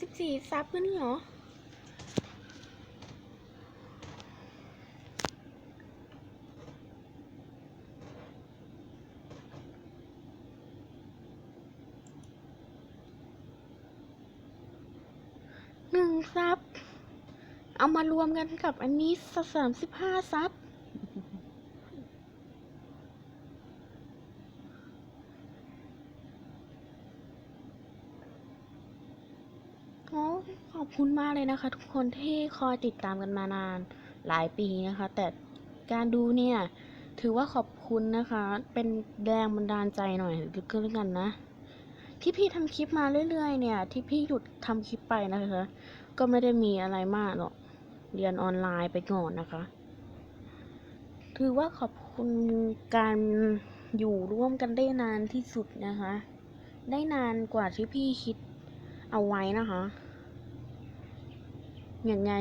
สิบสี่ซับขึ้นเหรอ หนึ่งซับ เอามารวมกันกับอันนี้สามสิบห้าซับ โอ้ ขอบคุณมากเลยนะคะ ทุกคนที่คอยติดตามกันมานานหลายปีนะคะ แต่การดูเนี่ยถือว่าขอบคุณนะคะ เป็นแรงบันดาลใจหน่อยก็แล้วกันนะ ที่พี่ทำคลิปมาเรื่อยๆ เนี่ย ที่พี่หยุดทำคลิปไปนะคะ ก็ไม่ได้มีอะไรมากหรอกเรียนออนไลน์ไปก่อนนะคะ ถือว่าขอบคุณการอยู่ร่วมกันได้นานที่สุดนะคะ ได้นานกว่าที่พี่คิดเอาไว้นะคะ ย่างไง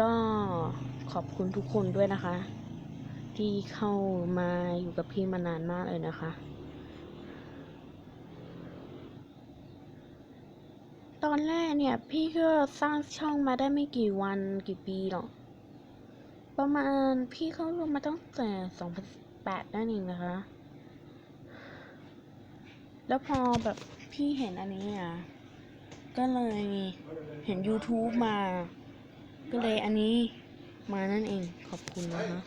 ก็ขอบคุณทุกคนด้วยนะคะ ที่เข้ามาอยู่กับพี่มานานมากเลยนะคะ ตอนแรกเนี่ย พี่ก็สร้างช่องมาได้ไม่กี่วันกี่ปีหรอก ประมาณพี่เข้าร่วมมาตั้งแต่2008นั่นเองนะคะ แล้วพอแบบพี่เห็นอันนี้อะ ก็เลยเห็น YouTube มา ก็เลยอันนี้มานั่นเองขอบคุณนะคะ